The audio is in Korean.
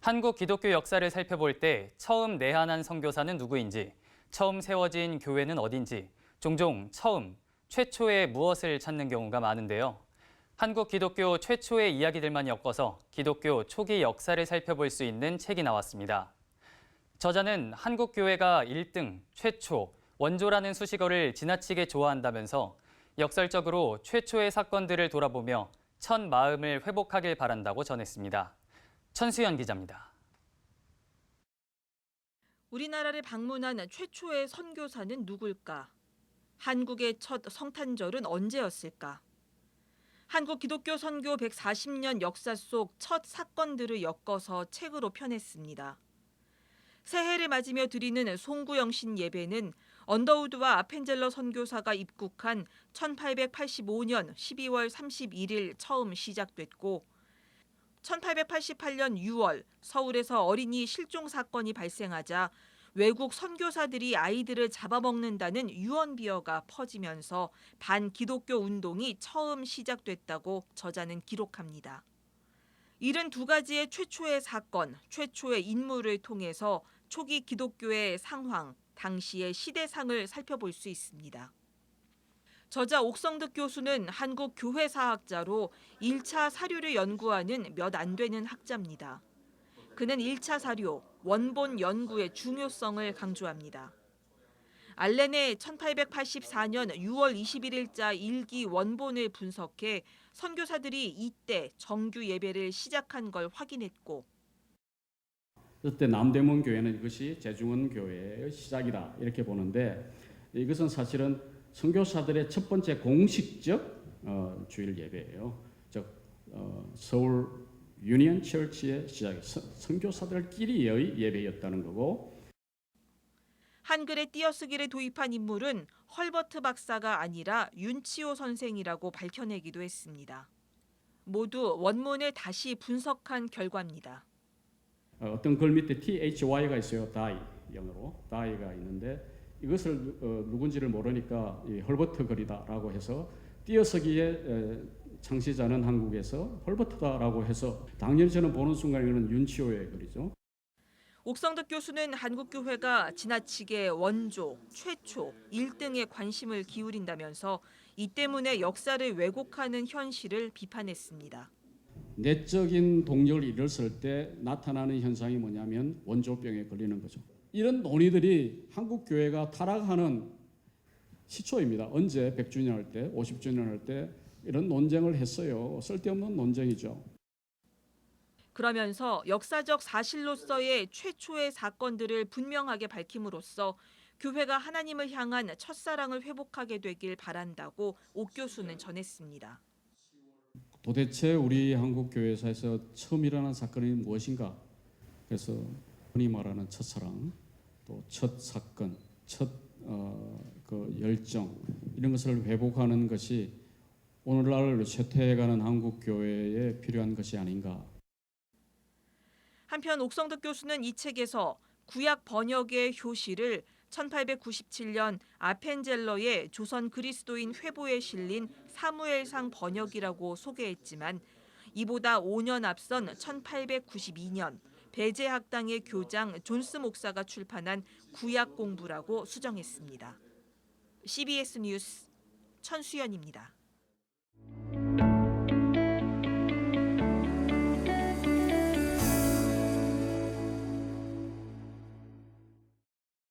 한국 기독교 역사를 살펴볼 때 처음 내한한 선교사는 누구인지, 처음 세워진 교회는 어딘지, 종종 처음, 최초의 무엇을 찾는 경우가 많은데요. 한국 기독교 최초의 이야기들만 엮어서 기독교 초기 역사를 살펴볼 수 있는 책이 나왔습니다. 저자는 한국 교회가 1등, 최초, 원조라는 수식어를 지나치게 좋아한다면서 역설적으로 최초의 사건들을 돌아보며 첫 마음을 회복하길 바란다고 전했습니다. 천수연 기자입니다. 우리나라를 방문한 최초의 선교사는 누굴까? 한국의 첫 성탄절은 언제였을까? 한국 기독교 선교 140년 역사 속 첫 사건들을 엮어서 책으로 펴냈습니다. 새해를 맞으며 드리는 송구영신 예배는 언더우드와 아펜젤러 선교사가 입국한 1885년 12월 31일 처음 시작됐고 1888년 6월 서울에서 어린이 실종 사건이 발생하자 외국 선교사들이 아이들을 잡아먹는다는 유언비어가 퍼지면서 반기독교 운동이 처음 시작됐다고 저자는 기록합니다. 이른 두 가지의 최초의 사건, 최초의 인물을 통해서 초기 기독교의 상황, 당시의 시대상을 살펴볼 수 있습니다. 저자 옥성득 교수는 한국 교회사학자로 1차 사료를 연구하는 몇 안 되는 학자입니다. 그는 1차 사료, 원본 연구의 중요성을 강조합니다. 알렌의 1884년 6월 21일자 일기 원본을 분석해 선교사들이 이때 정규 예배를 시작한 걸 확인했고 그때 남대문 교회는 이것이 재중원 교회의 시작이다 이렇게 보는데 이것은 사실은 선교사들의 첫 번째 공식적 어, 주일 예배예요. 즉 어, 서울 유니언 처치의 시작, 선- 선교사들끼리의 예배였다는 거고 한글의 띄어쓰기를 도입한 인물은 헐버트 박사가 아니라 윤치호 선생이라고 밝혀내기도 했습니다. 모두 원문을 다시 분석한 결과입니다. 어, 어떤 글 밑에 THY가 있어요. die 영어로 die가 있는데 이것을 어, 누군지를 모르니까 이 헐버트 글이다라고 해서 띄어쓰기의 에, 창시자는 한국에서 헐버트다라고 해서 당연히 저는 보는 순간 이거는 윤치호의 글이죠. 옥성덕 교수는 한국교회가 지나치게 원조, 최초, 1등에 관심을 기울인다면서 이 때문에 역사를 왜곡하는 현실을 비판했습니다. 내적인 동력을 잃었을 때 나타나는 현상이 뭐냐면 원조병에 걸리는 거죠. 이런 논의들이 한국 교회가 타락하는 시초입니다. 언제 100주년 할 때, 50주년 할 때 이런 논쟁을 했어요. 쓸데없는 논쟁이죠. 그러면서 역사적 사실로서의 최초의 사건들을 분명하게 밝힘으로써 교회가 하나님을 향한 첫사랑을 회복하게 되길 바란다고 옥 교수는 전했습니다. 도대체 우리 한국 교회사에서 처음 일어난 사건이 무엇인가? 그래서 흔히 말하는 첫사랑, 또 첫 사건, 첫그 열정 이런 것을 회복하는 것이 오늘날 쇠퇴해가는 한국 교회에 필요한 것이 아닌가? 한편 옥성덕 교수는 이 책에서 구약 번역의 효시를 1897년 아펜젤러의 조선 그리스도인 회보에 실린 사무엘상 번역이라고 소개했지만 이보다 5년 앞선 1892년 배제학당의 교장 존스 목사가 출판한 구약 공부라고 수정했습니다. CBS 뉴스 천수연입니다.